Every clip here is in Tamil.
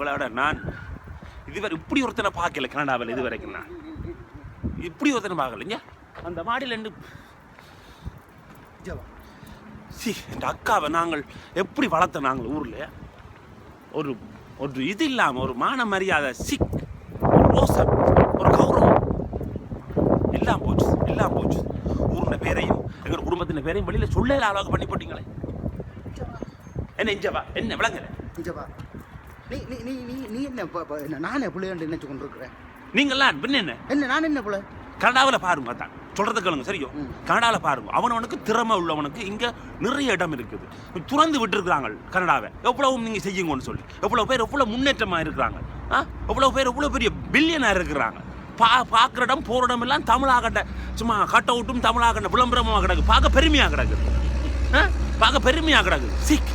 விட நான் இதுவரை இப்படி ஒருத்தனை பார்க்கல கனடாவில் இது வரைக்கும் நான். இப்படி ஒருத்தனை பார்க்கலைங்க? அந்த மாடியில் ரெண்டு ஜவா சி என் அக்காவை நாங்கள் எப்படி வளர்த்த நாங்கள் ஊரில்? ஒரு ஒரு இது இல்லாமல் ஒரு மான மரியாதை சிக் ஒரு ரோசம் ஒரு கௌரவம். எல்லாம் போச்சு எல்லாம் போச்சு. ஊரில் பேரையும் எங்கள் குடும்பத்தின் பேரையும் வெளியில் சொல்ல அளவுக்கு பண்ணி போட்டீங்களே. என்ன இஞ்சவா என்ன விளங்கல ஜவா நீ நீ நீ நீ நீ என்ன ப- ப- என்ன நானே பிள்ளையாண்டு நினைச்சு கொண்டிருக்கிறேன் நீங்களாம் பின்ன என்ன? என்ன நான் என்ன பிள்ளை? கனடாவில் பாருங்க தான் சொல்றது கேளுங்க சரியோ. கனடாவில் பாருங்க. அவனவனுக்கு திறமை உள்ளவனுக்கு இங்க நிறைய இடம் இருக்குது. துறந்து விட்டுருக்காங்க கனடாவை. எவ்வளவு நீங்க செய்யுங்கன்னு சொல்லி. எவ்வளவு பேர் எவ்வளவு முன்னேற்றமா இருக்கிறாங்க. ஆ? எவ்வளவு பேர் எவ்வளவு பெரிய பில்லியனா இருக்கிறாங்க. பா பார்க்குற இடம் போகிற இடம் எல்லாம் தமிழாகட்ட சும்மா கட் அவுட்டும் விளம்பரமாக கிடக்கு. பார்க்க பெருமையாக கிடக்குது பார்க்க பெருமையாக கிடக்குது சிக்.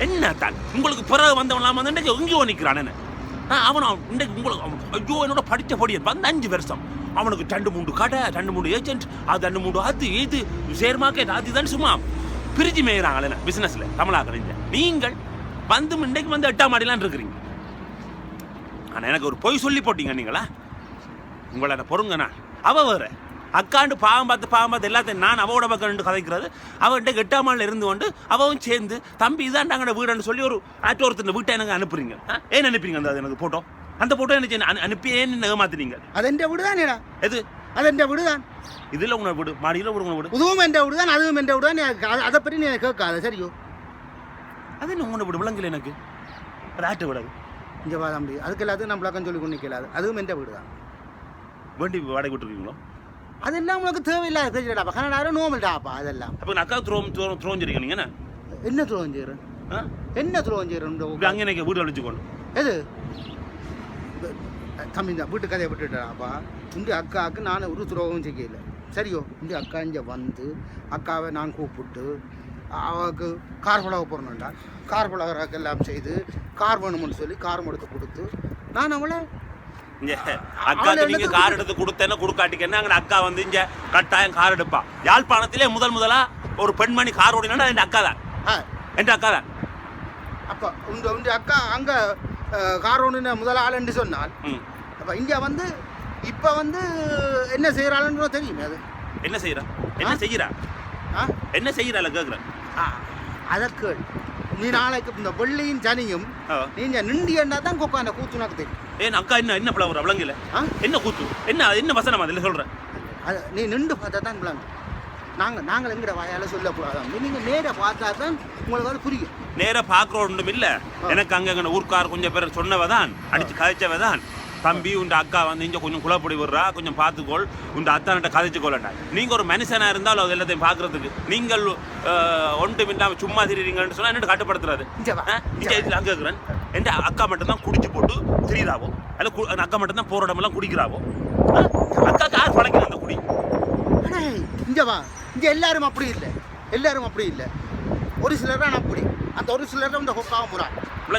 என்ன தான் உங்களுக்கு பிறகு வந்தவன் வந்து இன்றைக்கு எங்கேயோ நிற்கிறான் ஆ, அவன் அவன் இன்றைக்கு உங்களுக்கு அவன் ஐயோ என்னோட படித்த படியன் வந்து அஞ்சு வருஷம். அவனுக்கு ரெண்டு மூணு கடை ரெண்டு மூணு ஏஜென்ட் அது ரெண்டு மூணு அது இது ஷேர் மார்க்கெட் அது சும்மா பிரிஞ்சு மேய்கிறாங்களே பிஸ்னஸில் தமிழாக நீங்கள் வந்து இன்றைக்கு வந்து எட்டாம் மாடிலாம் இருக்கிறீங்க. ஆனால் எனக்கு ஒரு பொய் சொல்லி போட்டீங்க நீங்களா? உங்களோட பொறுங்கண்ணா அவ வேறு. அக்காண்டு பாவம் பார்த்து பாவம் பார்த்து எல்லாத்தையும் நான் அவளோட பக்கம் நின்று கதைக்கிறது. அவன்கிட்ட எட்டாம் மாடில் இருந்து கொண்டு அவவும் சேர்ந்து தம்பி இதாண்டாங்கட வீடுன்னு சொல்லி ஒரு ஆட்டோ ஒருத்தர் வீட்டை எனக்கு அனுப்புறீங்க. ஆ? ஏன் அனுப்புறீங்க அந்த அது எனக்கு போட்டோ அந்த போட்டோ எனக்கு அனு- அனுப்பி ஏன் ஏமாத்துறீங்க? அது எந்த வீடு தானேடா எது? அது எந்த வீடு தான் இதில் உங்களை விடு மாடியில் ஒரு உங்களை விடு. இதுவும் எந்த வீடு தான் அதுவும் எந்த வீடு தான் அது- பற்றி நீ கேட்காத சரியோ? அது என்ன உங்களை விடு விளங்கல எனக்கு? அது ஆட்டு விடாது இங்கே வா தம்பி அதுக்கு எல்லாத்தையும் நம்ம விளக்கம் சொல்லி கொண்டு நிற்கலாது அதுவும் எந்த வீடு தான் வேண்டி வாடகை விட்டுருக்கீங்களோ? அதெல்லாம் உனக்கு தேவையில்லாத தெரியுடாப்பா கனடாவில் நோமல்டாப்பா அதெல்லாம் அப்போ அக்கா த்ரோம் த்ரோம் த்ரோம் சொல்லிருக்கீங்க நீங்க என்ன துரோகம் செய்கிறேன்? என்ன துரோகம் செய்கிறேன் அங்கே எனக்கு வீடு அழிச்சுக்கணும் எது தம்பி இந்த வீட்டு கதையை விட்டுட்டாப்பா இந்த அக்காவுக்கு நான் ஒரு துரோகம் செய்யல சரியோ இந்த அக்கா இங்கே வந்து அக்காவை நான் கூப்பிட்டு அவளுக்கு கார் பழக போடணுண்டா கார் பழகிறக்கு எல்லாம் செய்து கார் வேணும்னு சொல்லி கார் எடுத்து கொடுத்து நான் அவளை இங்க அக்காக்கு நீங்க கார் எடுத்து கொடுத்தேன்னா கொடுக்காட்டிக்கன்னா அங்க அக்கா வந்து இங்க கட்டாயம் கார் எடுப்பா. யாழ்ப்பாணத்திலே முதல் முதலா ஒரு பெண்மணி கார் ஓடினா என் அக்கா தான். என் அக்கா தான். அப்போ இந்த இந்த அக்கா அங்கே கார் ஒன்று முதல் ஆளுன்னு சொன்னால் ம். அப்போ இங்கே வந்து இப்போ வந்து என்ன செய்கிறாளுன்னு தெரியுமே அது. என்ன செய்யறா? என்ன செய்யறா? ஆ? என்ன செய்யறால கேக்குறேன். ஆ, அதற்கு நீ நாளைக்கு இந்த வெள்ளியும் சனியும் ஆ. நீங்க நிண்டியன்னா தான் கொக்கா அந்த கூத்து உனக்கு தெரியும். ஏன் அக்கா என்ன என்ன பிளவுற விளங்கல? ஆ? என்ன கூத்து? என்ன என்ன வசனம் அதில் சொல்றேன் அது நீ நின்று பார்த்தா தான் விளங்கும். நாங்கள் நாங்கள் எங்கட வாயால சொல்லக்கூடாது நீங்கள் நேராக பார்த்தா தான் உங்களுக்கு அது புரியும். நேரா பாக்குற ஒன்றும் இல்ல. எனக்கு அங்க அங்க ஊர்க்கார் கொஞ்சம் பேர் சொன்னவதான் அடிச்சு கதைச்சவதான். தம்பி உண்ட அக்கா வந்து இங்க கொஞ்சம் குழப்படி விடுறா கொஞ்சம் பார்த்துக்கோள். உண்ட அத்தான்கிட்ட கதைச்சுக்கோலண்டா நீங்க ஒரு மனுஷனா இருந்தாலும் அது எல்லாத்தையும் பாக்குறதுக்கு நீங்கள் ஒன்று இல்லாம சும்மா திரிறீங்கன்னு சொன்னா என்ன கட்டுப்படுத்துறாரு. அங்க இருக்கிறேன். என் அக்கா மட்டும் தான் குடிச்சு போட்டு திரியிறாவோ அல்ல அக்கா மட்டும் தான் போற இடமெல்லாம் குடிக்கிறாவோ ஆ? அக்கா கார் பழக்கிற அந்த குடி அடே இங்கே வா இங்கே எல்லாரும் அப்படி இல்லை எல்லாரும் அப்படி இல்லை ஒரு சிலர் தான் அப்படி அந்த ஒரு சிலர் தான் இந்த கொக்காவை முறா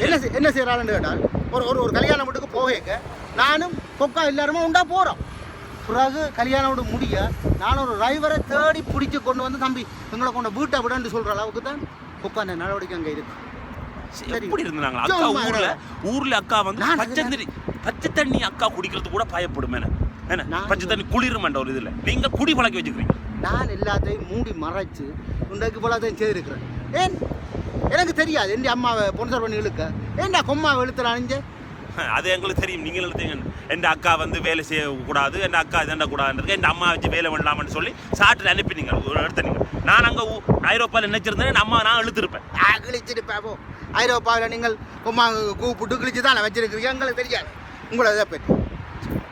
என்ன என்ன செய்கிறாள்னு கேட்டால் ஒரு ஒரு ஒரு கல்யாண வீட்டுக்கு போக நானும் கொக்கா எல்லாருமே உண்டா போகிறோம் பிறகு கல்யாணம் வீடு முடிய நான் ஒரு டிரைவரை தேடி பிடிச்சி கொண்டு வந்து தம்பி எங்களை கொண்டு வீட்டை விடன்னு சொல்கிற அளவுக்கு தான் கொக்கா அந்த நடவடிக்கை அங்கே இருக்கு சரி. எப்படி இருந்தாங்க அக்கா ஊர்ல ஊர்ல அக்கா வந்து பச்சை தண்ணி பச்சை தண்ணி அக்கா குடிக்கிறது கூட பயப்படும் என்ன? பச்சை தண்ணி குளிருமன்ற ஒரு இதுல. நீங்க குடி பழக்கி வச்சுக்கிறீங்க. நான் எல்லாத்தையும் மூடி மறைச்சு உண்டைக்கு போலாத்தையும் செய்திருக்கிறேன். ஏன்? எனக்கு தெரியாது. என் அம்மாவை பொன்சர் பண்ணி இழுக்க. ஏன்டா கொம்மாவை இழுத்துறானுங்க? அது எங்களுக்கு தெரியும். நீங்கள் எழுதுங்க என் அக்கா வந்து வேலை செய்யக்கூடாது என் அக்கா இதண்ட கூடாதுன்றது என் அம்மா வச்சு வேலை பண்ணலாம்னு சொல்லி சாட்டில் அனுப்பினீங்க ஒரு எடுத்தனீங்க நான் அங்கே ஐரோப்பாவில் நினைச்சிருந்தேன் அம்மா நான் இழுத்துருப்பேன். கிழிச்சிட்டு பாப்போம் ஐரோப்பாவில் நீங்கள் கொம்மா கூப்பிட்டு கிழிச்சு தான் வச்சிருக்கிறீங்க? எங்களுக்கு தெரியாது. உங்களை இதை பற்றி.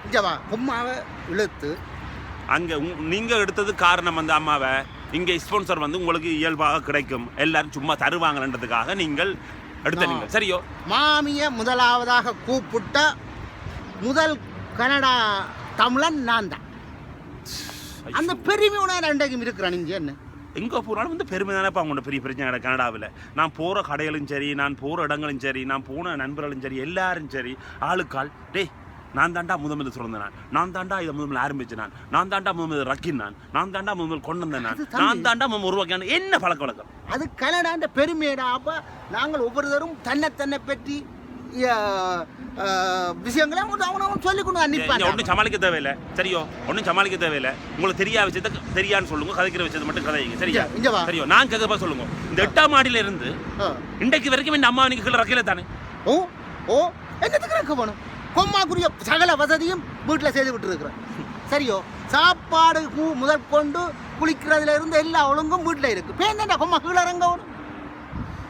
இங்கே வா. கொம்மாவை இழுத்து. அங்கே நீங்கள் எடுத்தது காரணம் வந்து அம்மாவை இங்கே ஸ்பான்சர் வந்து உங்களுக்கு இயல்பாக கிடைக்கும். எல்லாரும் சும்மா தருவாங்கன்றதுக்காக நீங்கள் எடுத்தனீங்க சரியோ? மாமியை முதலாவதாக கூப்பிட்ட முதல் கனடா தமிழன் நான் தான். அந்த பெருமையோட ரெண்டைக்கும் இருக்கிறான் நீங்க என்ன? எங்கே போனாலும் வந்து பெருமை தானேப்பா உங்களோட பெரிய பிரச்சனை கனடாவில். நான் போகிற கடைகளும் சரி நான் போகிற இடங்களும் சரி நான் போன நண்பர்களும் சரி எல்லாரும் சரி ஆளுக்கால். டேய் நான் தாண்டா முதல் சுரந்த நான் நான் தாண்டா இதை முதல் ஆரம்பிச்சேன் நான் நான் தாண்டா முதல் ரக்கின் நான் நான் தாண்டா முதல் கொண்டு வந்தேன் நான். நான் தாண்டா முதல் உருவாக்கின என்ன பழக்க வழக்கம்? அது கனடாண்ட பெருமையடா அப்ப. நாங்கள் ஒவ்வொருத்தரும் தன்னை தன்னை பற்றி விஷயங்களை அவன் அவன் அவன் சொல்லிக் கொண்டு நிற்பான் ஒன்றும் சமாளிக்க தேவையில்லை. சரியோ? ஒன்றும் சமாளிக்க தேவையில்லை. உங்களுக்கு தெரியாத விஷயத்த தெரியான்னு சொல்லுங்க. கதைக்கிற விஷயத்தை மட்டும் கதைங்க. சரியா. சரியோ? நான் கேட்கப்ப சொல்லுங்க. இந்த எட்டாம் மாடியில இருந்து இன்றைக்கு வரைக்கும் இந்த அம்மா நீங்க கீழே ரக்கையில தானே ஓ ஓ என்னத்துக்கு இருக்க போகணும் கொம்மாக்குரிய சகல வசதியும் வீட்டில் செய்து விட்டுருக்குறேன் சரியோ? சாப்பாடு கூ- முதல் கொண்டு குளிக்கிறதுல இருந்து எல்லா ஒழுங்கும் வீட்டில் இருக்கு. இப்போ என்னடா கொம்மா கீழே இறங்க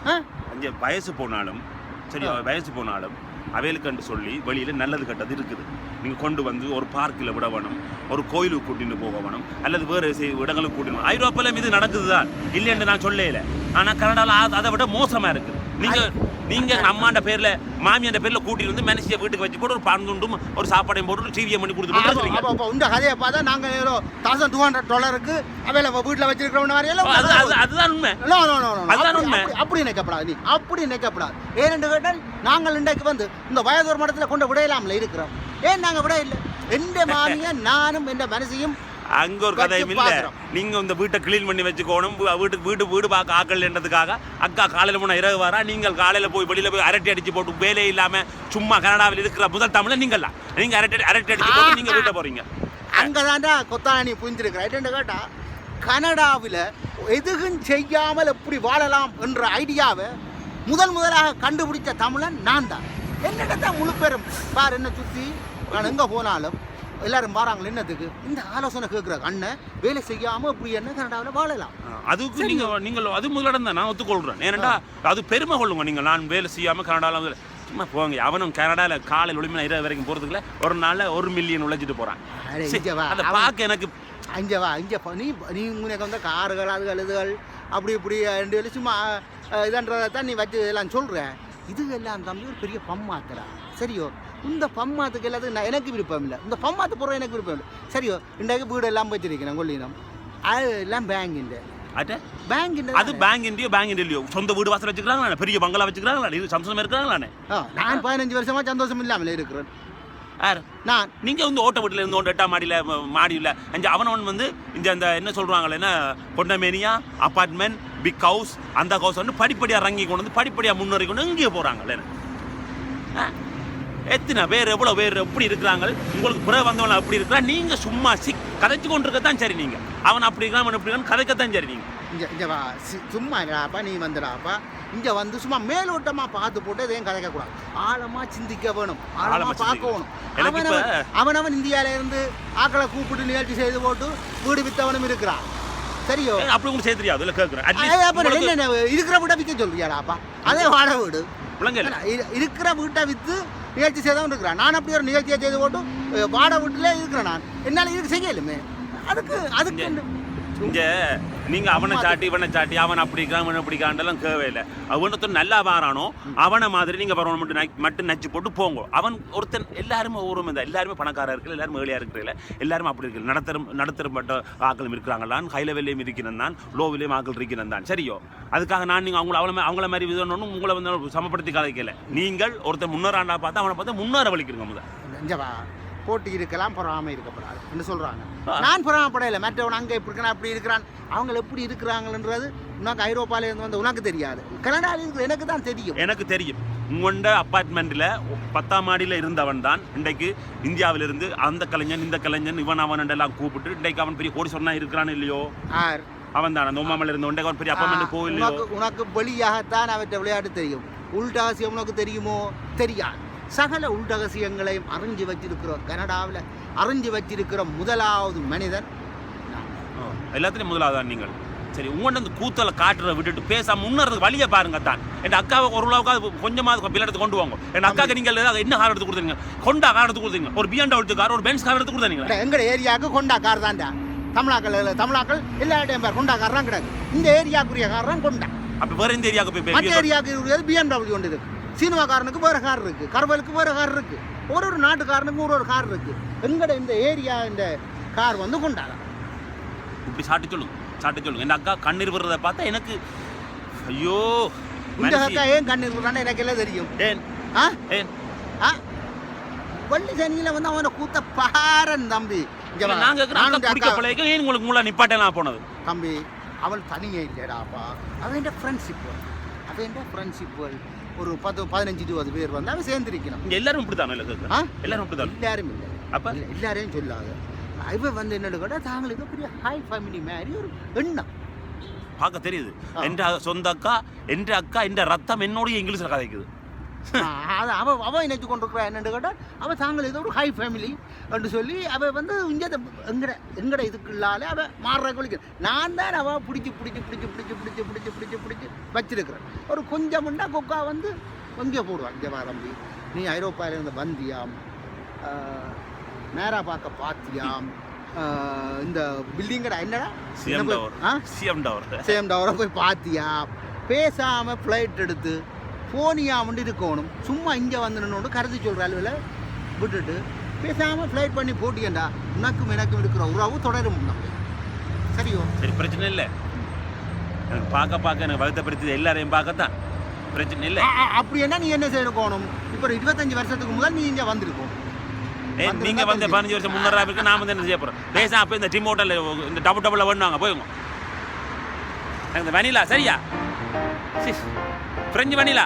ஆ? அங்கே வயசு போனாலும் சரியோ வயசு போனாலும் அவைகளுக்கு சொல்லி வெளியில நல்லது கெட்டது இருக்குது. நீங்க கொண்டு வந்து ஒரு பார்க்கில் விட வேணும் ஒரு கோயிலுக்கு கூட்டிட்டு போக வேணும் அல்லது வேறு இடங்களுக்கு கூட்டிட்டு ஐரோப்பால இது நடக்குது தான் இல்லைன்னு நான் சொல்லல ஆனா கனடாவில் அதை விட மோசமா இருக்கு நீங்க நீங்க அம்மாண்ட பேர்ல மாமியாண்ட பேர்ல கூட்டிட்டு வந்து மனுஷிய வீட்டுக்கு வச்சு போட்டு ஒரு பந்துண்டும் ஒரு சாப்பாடையும் போட்டு டிவியை பண்ணி கொடுத்துட்டு இருக்கிறீங்க. அப்போ இந்த கதையை பார்த்தா நாங்கள் ஏதோ தௌசண்ட் டூ ஹண்ட்ரட் டாலருக்கு அவையில வீட்டில் வச்சிருக்கிறோம் அதுதான் உண்மை. அதுதான் உண்மை. அப்படி- அப்படி நினைக்கப்படாது நீ. அப்படி நினைக்கப்படாது. ஏனென்று கேட்டால் நாங்கள் இன்றைக்கு வந்து இந்த வயதோர் மடத்தில் கொண்டு விடையலாம்ல இருக்கிறோம். ஏன் நாங்கள் விட இல்லை எந்த மாமிய நானும் எந்த மனசையும் அங்க ஒரு கதையும் இல்ல. நீங்க இந்த வீட்டை கிளீன் பண்ணி வச்சுக்கோணும். வீட்டுக்கு வீடு வீடு பார்க்க ஆக்கல்ன்றதுக்காக அக்கா காலையில போன இரவு வரா நீங்கள் காலையில போய் வெளியில போய் அரட்டை அடிச்சு போட்டு வேலையே இல்லாம சும்மா கனடாவில் இருக்கிற முதல் தமிழ நீங்கள்லாம். நீங்க அரட்டை அரட்டை அடிச்சு போட்டு நீங்க வீட்டை போறீங்க. அங்கதான்டா கொத்தான என்னன்னு கேட்டா கனடாவில் எதுவும் செய்யாமல் எப்படி வாழலாம் என்ற ஐடியாவை முதல் முதலாக கண்டுபிடிச்ச தமிழன் நான் தான் என்னிட தான் முழு பேரும் பார் என்ன சுற்றி நான் எங்கே போனாலும் எல்லாரும் பாறாங்களே என்னத்துக்கு? இந்த ஆலோசனை கேட்குற அண்ணன் வேலை செய்யாமல் இப்படி என்ன கனடாவில் வாழலாம். அதுக்கு நீங்க நீங்கள் அது முதலிடம் தான். நான் ஒத்துக்கொள்றேன். ஏனண்டா அது பெருமை கொள்ளுங்க. நீங்கள் நான் வேலை செய்யாம கனடாவில் சும்மா போங்க. அவனும் கனடாவில் காலையில் ஒளிமணி இரவு வரைக்கும் போறதுக்குள்ள ஒரு நாள்ல ஒரு மில்லியன் உழைச்சிட்டு வா. அதை பார்க்க எனக்கு அங்கே வா. இங்கே நீ நீ உனக்கு வந்து கார்கள் அதுகள் இதுகள் அப்படி இப்படி ரெண்டு வேலை சும்மா இதன்றதை தான் நீ வச்சு எல்லாம் சொல்கிற இது எல்லாம் தம்பி ஒரு பெரிய பம்மாத்துறா சரியோ? இந்த பம்மாத்துக்கு எல்லாத்துக்கும் நான் எனக்கு விருப்பம் இல்லை. இந்த பம்மாத்து போகிற எனக்கு விருப்பம் இல்லை. சரியோ இன்றைக்கு வீடு எல்லாம் வச்சிருக்கிறேன் கொள்ளினம் அது எல்லாம் பேங்கிண்ட அது பேங்க் இண்டியோ பேங்க் இல்லையோ? சொந்த வீடு வாசல் வச்சுக்கிறாங்களா பெரிய பங்களா வச்சுக்கிறாங்களா இது சந்தோஷமா இருக்கிறாங்களானே? நான் பதினஞ்சு வருஷமா சந்தோஷம் இல்லாமல் இருக்கிறேன். யார்? நான். நீங்கள் வந்து ஓட்ட வீட்டில் இருந்து ஒன்று எட்டாம் மாடியில் மாடியில். அஞ்சு அவனவன் வந்து இந்த அந்த என்ன சொல்கிறாங்களே என்ன? பொன்னமேனியா அப்பார்ட்மெண்ட் பிக் ஹவுஸ் அந்த ஹவுஸ் வந்து படிப்படியாக இறங்கி கொண்டு வந்து படிப்படியாக முன்னேறி கொண்டு இங்கேயே போகிறாங்களே எத்தனை பேர் எவ்வளோ பேர் எப்படி இருக்கிறாங்க உங்களுக்கு பிறகு வந்தவன் அப்படி இருக்கிறா நீங்க சும்மா சிக் கதைச்சு கொண்டு இருக்கத்தான் சரி நீங்க. அவன் அப்படி இருக்கிறான் அவன் இப்படி இருக்கான்னு கதைக்கத்தான் சரி நீங்க. இங்கே இங்கே வா சி- சும்மா இல்லடாப்பா நீ வந்துடாப்பா. இங்கே வந்து சும்மா மேலோட்டமாக பார்த்து போட்டு எதையும் கதைக்கக்கூடாது. ஆழமாக சிந்திக்க வேணும். ஆழமா ஆழமாக பார்க்க வேணும். இப்ப- அவனவன் அவனவன் இந்தியாவில இருந்து ஆக்களை கூப்பிட்டு நிகழ்ச்சி செய்து போட்டு வீடு வித்தவனும் இருக்கிறான். சரியோ? அப்படி உங்களுக்கு செய்ய தெரியாது இல்லை கேட்குறேன் இருக்கிற வீட்டை விற்க சொல்றியாடாப்பா? அதே வீடு. இரு- இருக்கிற வீட்டை விற்று நிகழ்ச்சி செய்தவன் இருக்கிறான் நான் அப்படி ஒரு நிகழ்ச்சியை செய்து போட்டு வாடகை வீட்டிலே இருக்கிறேன் நான் என்னால் இதுக்கு செய்யலுமே அதுக்கு அதுக்கு என்ன? இங்க நீங்க அவனை சாட்டி இவனை சாட்டி அவன் அப்படி இருக்கான் இவன் அப்படி இருக்கான்லாம் தேவையில்லை அவனொருத்தன் நல்லா வாரானோ அவனை மாதிரி நீங்க வரணும் மட்டும் நை- மட்டும் நச்சு போட்டு போங்க. அவன் ஒருத்தன் எல்லாருமே ஒரு இந்த எல்லாருமே பணக்காரா இருக்கு எல்லாரும் ஏழையா இருக்கிற எல்லாரும் அப்படி இருக்கு நடத்தரும் நடத்தரப்பட்ட ஆக்களும் இருக்கிறாங்களான் ஹை லெவல்லையும் இருக்கிறேன் தான் லோவிலையும் ஆக்கள் இருக்கிறேன் தான். சரியோ? அதுக்காக நான் நீங்க அவங்கள அவளை அவங்கள மாதிரி விதணும் உங்களை வந்து சமப்படுத்தி கலைக்கல நீங்கள் ஒருத்தன் முன்னேறாண்டா பார்த்தா அவனை பார்த்தா முன்னேற வலிக்கிறீங்க முதல் போட்டி இருக்கலாம் பொறாமை இருக்கப்படாது என்ன சொல்றாங்க. ஆ. நான் பொறாமப்படையில மற்றவன் அங்க இப்படி இருக்கிறான் அப்படி இருக்கிறான் அவங்க எப்படி இருக்கிறாங்கன்றது உனக்கு ஐரோப்பால இருந்து வந்து உனக்கு தெரியாது. கனடாவில் இருக்கிற எனக்கு தான் தெரியும். எனக்கு தெரியும். உங்கள்ட அப்பார்ட்மெண்ட்டில் பத்தாம் மாடியில் இருந்தவன் தான். இன்றைக்கு இந்தியாவிலிருந்து அந்த கலைஞன் இந்த கலைஞன் இவன் அவன் எல்லாம் கூப்பிட்டு இன்றைக்கு அவன் பெரிய கோடி சொன்னா இருக்கிறான் இல்லையோ? அவன் தான். அந்த உமாமல் இருந்த உண்டை அவன் பெரிய அப்பார்ட்மெண்ட் போயில்லையோ உனக்கு உனக்கு வெளியாகத்தான் அவற்றை விளையாட்டு தெரியும். உள்டகசியம் உனக்கு தெரியுமோ? தெரியாது. சகல உள்டகசியங்களையும் அறிஞ்சு வச்சிருக்கிறோம் கனடாவில் அறிஞ்சு வச்சிருக்கிற முதலாவது மனிதன் எல்லாத்துலேயும் முதலாதான் நீங்கள். சரி உங்கள்ட்ட அந்த கூத்தலை காட்டுறதை விட்டுட்டு பேசாம முன்னேறதுக்கு வழியை பாருங்க தான் என் அக்காவை ஒரு அளவுக்கு கொஞ்சமாக பிள்ளை எடுத்து கொண்டு வாங்க. என் அக்காவுக்கு நீங்கள் ஏதாவது என்ன கார் எடுத்து கொடுத்தீங்க? கொண்டா கார் எடுத்து கொடுத்தீங்க. ஒரு பிஎன்டபிள்யூ கார் ஒரு பென்ஸ் கார் எடுத்து கொடுத்தீங்க எங்கட ஏரியாவுக்கு கொண்டா கார் தான்டா. தமிழாக்கள் தமிழாக்கள் எல்லா இடம் பேர் கொண்டா கார் தான் கிடக்கு இந்த ஏரியாக்குரிய கார் தான் கொண்டா அப்போ வேற இந்த ஏரியாவுக்கு போய் ஏரியாவுக்கு பிஎம்டபிள்யூ ஒன்று இருக்கு. சீனிவாக்காரனுக்கு வேற கார் இருக்கு கர்வலுக்கு வேற கார் இருக்கு. ஒரு ஒரு நாட்டுக்காரனுக்கு ஒரு ஒரு கார் இருக்கு. எங்கட இந்த ஏரியா இந்த கார் வந்து கொண்டாதான் இப்படி சாட்டி சொல்லுங்க சாட்டி சொல்லுங்க என் அக்கா கண்ணீர் விடுறத பார்த்தா எனக்கு ஐயோ இந்த அக்கா ஏன் கண்ணீர் விடுறான்னு எனக்கு எல்லாம் தெரியும். ஏன்? ஆ? ஏன்? ஆ? வள்ளி சனியில வந்து அவனை கூத்த பாரன் தம்பி. உங்களுக்கு முள்ள நிப்பாட்டலாம் போனது? தம்பி அவள் தனியே இல்லைடாப்பா. அவன் ஃப்ரெண்ட்ஷிப் அவன் ஃப்ரெண்ட்ஷிப் ஒரு பத்து பதினஞ்சு இருபது பேர் வந்து அவன் சேர்ந்துருக்கணும். இங்க எல்லாரும் இப்படித்தானே இல்லை கேட்குறேன் ஆ? எல்லாரும் இப்படித்தானே எல்லாரும் இல்லை. அப்ப? இல்ல, எல்லாரையும் சொல்லாத. இவன் வந்து என்னன்னு கேட்டால் தாங்களுக்கு பெரிய ஹாய் ஃபேமிலி மாதிரி ஒரு எண்ணம் பார்க்க தெரியுது. என்ற சொந்த அக்கா என்ற அக்கா என்ற ரத்தம் என்னோடய இங்கிலீஷ்ல கதைக்குது. அது அவ அவன் நினைச்சு கொண்டிருக்கிறா என்னன்னு கேட்டால் அவன் தாங்கள் ஏதோ ஒரு ஹை ஃபேமிலி என்று சொல்லி அவ வந்து இங்கே எங்கட எங்கட இதுக்குள்ளால அவ மாறுற கொலிக்க நான் தான் அவ பிடிச்சி பிடிச்சி பிடிச்சி பிடிச்சி பிடிச்சி பிடிச்சி பிடிச்சி பிடிச்சி வச்சிருக்கிறேன். ஒரு கொஞ்சமுண்டா கொக்கா வந்து எங்கே போடுவான் இங்கே வா தம்பி. நீ ஐரோப்பாவிலேருந்து வந்தியாம். ஆ, நேரா பார்க்க பாத்தியாம். ஆ, இந்த பில்டிங்கடா என்னடா? சிஎம் என்ன டவர். CM tower. சேம் டவரை போய் பார்த்தியா பேசாமல் ஃப்ளைட் எடுத்து போனியாமண்டு இருக்கணும். சும்மா இங்கே வந்து நின்று கருத்து சொல்கிற அளவில் விட்டுட்டு பேசாமல் ஃப்ளைட் பண்ணி போட்டியண்டா. உனக்கும் எனக்கும் இருக்கிற உறவு தொடரும் சரியோ? சரி பிரச்சனை இல்லை. எனக்கு பார்க்க பார்க்க எனக்கு வருத்தப்படுத்தி எல்லாரையும் பார்க்கத்தான். பிரச்சனை இல்லை. அப்படி என்ன நீ என்ன செய்யணும் இப்போ ஒரு இருபத்தஞ்சு வருஷத்துக்கு முதல் நீ இங்கே வந்திருக்கோம். ஏய், வந்திருந்தா நீங்க வந்து. பதினஞ்சு வருஷம் முன்னூறு இருக்கு நான் வந்து என்ன செய்ய போறேன் பேச அப்போ இந்த டிம் ஹோட்டல் இந்த டபுள் டபுள்ல வேணுவாங்க போயுங்க எனக்கு இந்த வனிலா சரியா? French vanilla